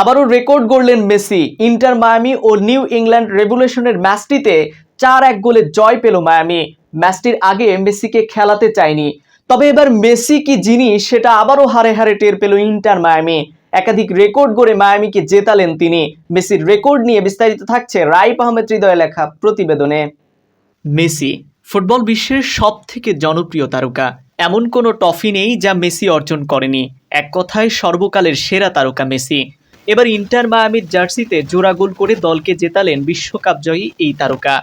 আবারও রেকর্ড গড়লেন Messi. Inter Miami ও নিউ ইংল্যান্ড রেভুলেশনের ম্যাচটিতে চার এক গোলে জয় পেল মায়ামি। ম্যাচটির আগে মেসিকে খেলাতে চায়নি। তবে এবার মেসি কি জিনিস সেটা আবারও হারে হারে টের পেল ইন্টার মায়ামি। একাধিক রেকর্ড গড়ে মায়ামিকে জেতালেন তিনি। মেসির রেকর্ড নিয়ে বিস্তারিত থাকছে রাইপ আহমেদ হৃদয় লেখা প্রতিবেদনে। মেসি ফুটবল বিশ্বের সব থেকে জনপ্রিয় তারকা। এমন কোনো ট্রফি নেই যা মেসি অর্জন করেনি। এক কথায় সর্বকালের সেরা তারকা মেসি। এবার ইন্টার মায়ামির জার্সিতে জোড়া গোল করে দলকে জেতালেন বিশ্বকাপ জয়ী এই তারকা।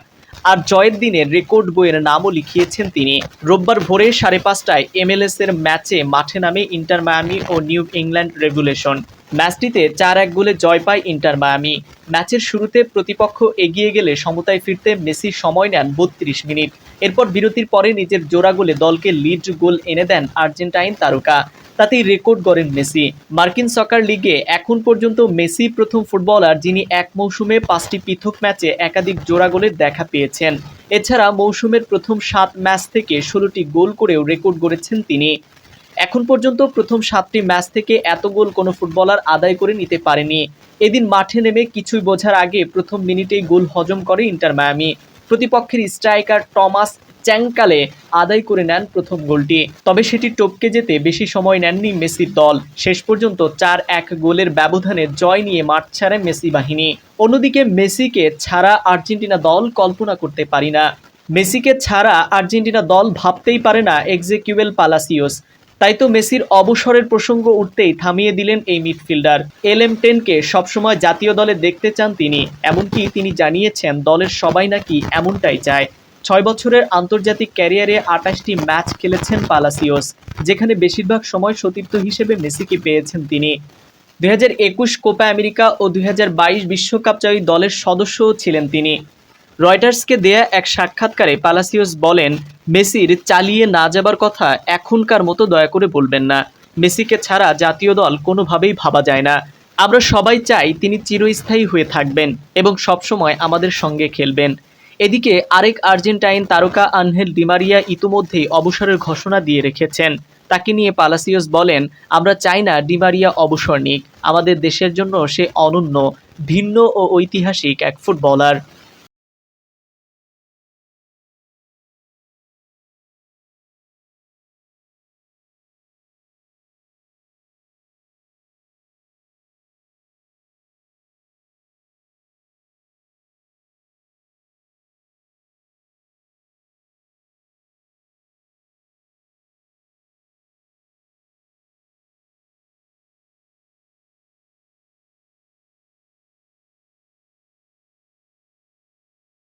আর জয়ের দিনে রেকর্ড বইয়ের নামও লিখিয়েছেন তিনি। রোববার ভোরে সাড়ে পাঁচটায় এমএলএস এর ম্যাচে মাঠে নামে ইন্টার মায়ামি ও নিউ ইংল্যান্ড রেগুলেশন। ম্যাচটিতে চার এক গোলে জয় পায় ইন্টার মায়ামি। ম্যাচের শুরুতে প্রতিপক্ষ এগিয়ে গেলে সমতায় ফিরতে মেসি সময় নেন বত্রিশ মিনিট। এরপর বিরতির পরে নিজের জোড়া গোলে দলকে লিড গোল এনে দেন আর্জেন্টাইন তারকা। তাতেই রেকর্ড গড়েন মেসি। মার্কিন সকার লিগে এখন পর্যন্ত মেসি প্রথম ফুটবলার যিনি এক মৌসুমে পাঁচটি পৃথক ম্যাচে একাধিক জোড়া গোলের দেখা পেয়েছেন। এছাড়া মৌসুমের প্রথম সাত ম্যাচ থেকে ষোলোটি গোল করেও রেকর্ড গড়েছেন তিনি। এখন পর্যন্ত প্রথম সাতটি ম্যাচ থেকে এত গোল কোনো ফুটবলার আদায় করে নিতে পারেনি। এদিন মাঠে নেমে কিছুই বোঝার আগে প্রথম মিনিটেই গোল হজম করে ইন্টার মায়ামি। প্রতিপক্ষের স্ট্রাইকার টমাস চ্যাংকালে আদায় করে নেন প্রথম গোলটি। তবে সেটি টপকে যেতে বেশি সময় নেননি মেসির দল। শেষ পর্যন্ত চার এক গোলের ব্যবধানে জয় নিয়ে মাঠ ছাড়ে মেসি বাহিনী। অন্যদিকে মেসিকে ছাড়া আর্জেন্টিনা দল কল্পনা করতে পারি না। মেসিকে ছাড়া আর্জেন্টিনা দল ভাবতেই পারে না এক্সেকিউয়েল পালাসিওস। তাই তো মেসির অবসরের প্রসঙ্গ উঠতেই থামিয়ে দিলেন এই মিডফিল্ডার। এল এম টেনকে সবসময় জাতীয় দলে দেখতে চান তিনি। এমনকি তিনি জানিয়েছেন, দলের সবাই নাকি এমনটাই চায়। ছয় বছরের আন্তর্জাতিক ক্যারিয়ারে আটাশটি ম্যাচ খেলেছেন পালাসিওস, যেখানে বেশিরভাগ সময় সতীর্থ হিসেবে মেসিকে পেয়েছেন তিনি। দুই হাজার একুশ কোপা আমেরিকা ও বাইশ বিশ্বকাপ জয়ী দলের সদস্যও ছিলেন তিনি। রয়টার্সকে দেয়া এক সাক্ষাৎকারে পালাসিওস বলেন, মেসির চালিয়ে না যাবার কথা এখনকার মতো দয়া করে বলবেন না। মেসিকে ছাড়া জাতীয় দল কোনোভাবেই ভাবা যায় না। আমরা সবাই চাই তিনি চিরস্থায়ী হয়ে থাকবেন এবং সবসময় আমাদের সঙ্গে খেলবেন। এদিকে আরেক আর্জেন্টাইন তারকা আনহেল ডিমারিয়া ইতিমধ্যেই অবসরের ঘোষণা দিয়ে রেখেছেন। তাকে নিয়ে পালাসিয়স বলেন, আমরা চাই না ডিমারিয়া অবসর নিক। আমাদের দেশের জন্য সে অনন্য, ভিন্ন ও ঐতিহাসিক এক ফুটবলার।